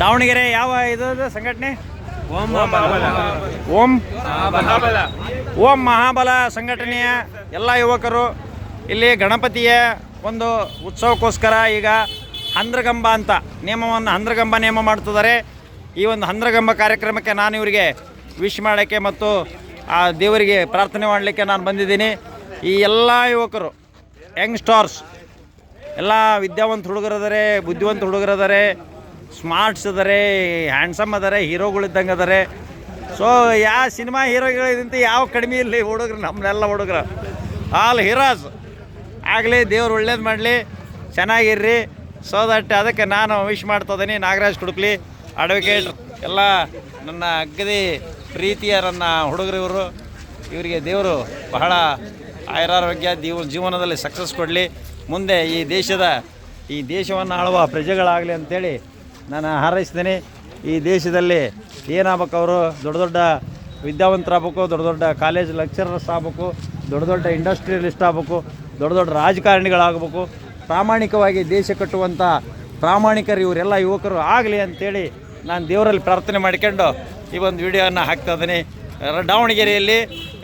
ದಾವಣಗೆರೆ ಯಾವ ಇದು ಸಂಘಟನೆ? ಓಂ ಮಹಾಬಲ. ಓಂ ಮಹಾಬಲ. ಓಂ ಮಹಾಬಲ ಸಂಘಟನೆಯ ಎಲ್ಲ ಯುವಕರು ಇಲ್ಲಿ ಗಣಪತಿಯ ಒಂದು ಉತ್ಸವಕ್ಕೋಸ್ಕರ ಈಗ ಹಂದ್ರಗಂಬ ಅಂತ ನಿಯಮವನ್ನು ಹಂದ್ರಗಂಬ ನೇಮ ಮಾಡ್ತಿದ್ದಾರೆ. ಈ ಒಂದು ಹಂದ್ರಗಂಬ ಕಾರ್ಯಕ್ರಮಕ್ಕೆ ನಾನು ಇವರಿಗೆ ವಿಶ್ ಮಾಡೋಕ್ಕೆ ಮತ್ತು ಆ ದೇವರಿಗೆ ಪ್ರಾರ್ಥನೆ ಮಾಡಲಿಕ್ಕೆ ನಾನು ಬಂದಿದ್ದೀನಿ. ಈ ಎಲ್ಲ ಯುವಕರು ಯಂಗ್ ಸ್ಟಾರ್ಸ್ ಎಲ್ಲ ವಿದ್ಯಾವಂತ ಹುಡುಗರದಾರೆ ಬುದ್ಧಿವಂತ ಹುಡುಗರದಾರೆ ಸ್ಮಾರ್ಟ್ಸ್ ಅದಾರೆ ಹ್ಯಾಂಡ್ಸಮ್ ಅದಾರೆ ಹೀರೋಗಳಿದ್ದಂಗೆ ಅದಾರೆ ಸೊ ಯಾವ ಸಿನಿಮಾ ಹೀರೋಗಳಿಗಿಂತ ಯಾವ ಕಡಿಮೆ ಇಲ್ಲ ಹುಡುಗರು ನಮ್ಮನ್ನೆಲ್ಲ ಹುಡುಗರು. ಆಲ್ ಹೀರೋಸ್ ಆಗಲಿ, ದೇವ್ರು ಒಳ್ಳೇದು ಮಾಡಲಿ, ಚೆನ್ನಾಗಿರ್ರಿ. ಸೊ ದಟ್ ಅದಕ್ಕೆ ನಾನು ವಿಶ್ ಮಾಡ್ತಿದ್ದೀನಿ ನಾಗರಾಜ್ ಕುಡುಕ್ಲಿ ಅಡ್ವೊಕೇಟ್ ಎಲ್ಲ ನನ್ನ ಅಗ್ಗದಿ ಪ್ರೀತಿಯ ನನ್ನ ಹುಡುಗರು ಇವರು. ಇವರಿಗೆ ದೇವರು ಬಹಳ ಆಯುರಾರೋಗ್ಯ, ದೇವ್ರ ಜೀವನದಲ್ಲಿ ಸಕ್ಸಸ್ ಕೊಡಲಿ. ಮುಂದೆ ಈ ದೇಶದ, ಈ ದೇಶವನ್ನು ಆಳುವ ಪ್ರಜೆಗಳಾಗಲಿ ಅಂತೇಳಿ ನಾನು ಹಾರೈಸ್ತೀನಿ. ಈ ದೇಶದಲ್ಲಿ ಏನಾಗಬೇಕು ಅವರು? ದೊಡ್ಡ ದೊಡ್ಡ ವಿದ್ಯಾವಂತರಾಗಬೇಕು ದೊಡ್ಡ ದೊಡ್ಡ ಕಾಲೇಜ್ ಲೆಕ್ಚರರ್ಸ್ ಆಗಬೇಕು, ದೊಡ್ಡ ದೊಡ್ಡ ಇಂಡಸ್ಟ್ರಿಯಲಿಸ್ಟ್ ಆಗಬೇಕು, ದೊಡ್ಡ ದೊಡ್ಡ ರಾಜಕಾರಣಿಗಳಾಗಬೇಕು. ಪ್ರಾಮಾಣಿಕವಾಗಿ ದೇಶ ಕಟ್ಟುವಂಥ ಪ್ರಾಮಾಣಿಕರು ಇವರೆಲ್ಲ ಯುವಕರು ಆಗಲಿ ಅಂತೇಳಿ ನಾನು ದೇವರಲ್ಲಿ ಪ್ರಾರ್ಥನೆ ಮಾಡಿಕೊಂಡು ಈ ಒಂದು ವಿಡಿಯೋವನ್ನು ಹಾಕ್ತಾ ಇದ್ದೀನಿ. ದಾವಣಗೆರೆಯಲ್ಲಿ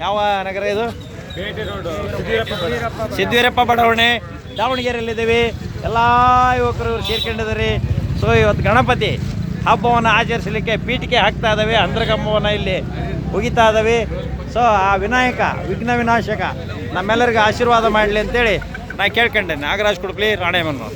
ಯಾವ ನಗರ ಇದು? ಸಿದ್ವೀರಪ್ಪ ಬಡಾವಣೆ, ದಾವಣಗೆರೆಯಲ್ಲಿದ್ದೀವಿ. ಎಲ್ಲ ಯುವಕರು ಸೇರ್ಕೊಂಡಿದ್ದಾರೆ. ಸೊ ಇವತ್ತು ಗಣಪತಿ ಹಬ್ಬವನ್ನು ಆಚರಿಸಲಿಕ್ಕೆ ಪೀಠಿಕೆ ಹಾಕ್ತಾ ಇದ್ದಾವೆ. ಅಂದ್ರಗಂಬವನ್ನು ಇಲ್ಲಿ ಒಗಿತಾ ಇದ್ದಾವೆ. ಸೊ ಆ ವಿನಾಯಕ, ವಿಘ್ನ ವಿನಾಶಕ ನಮ್ಮೆಲ್ಲರಿಗೂ ಆಶೀರ್ವಾದ ಮಾಡಲಿ ಅಂತೇಳಿ ನಾ ಕೇಳ್ಕೊಂಡೆ. ನಾಗರಾಜ್ ಕುಡುಕ್ಲಿ ರಾಣೇಮನ್ನು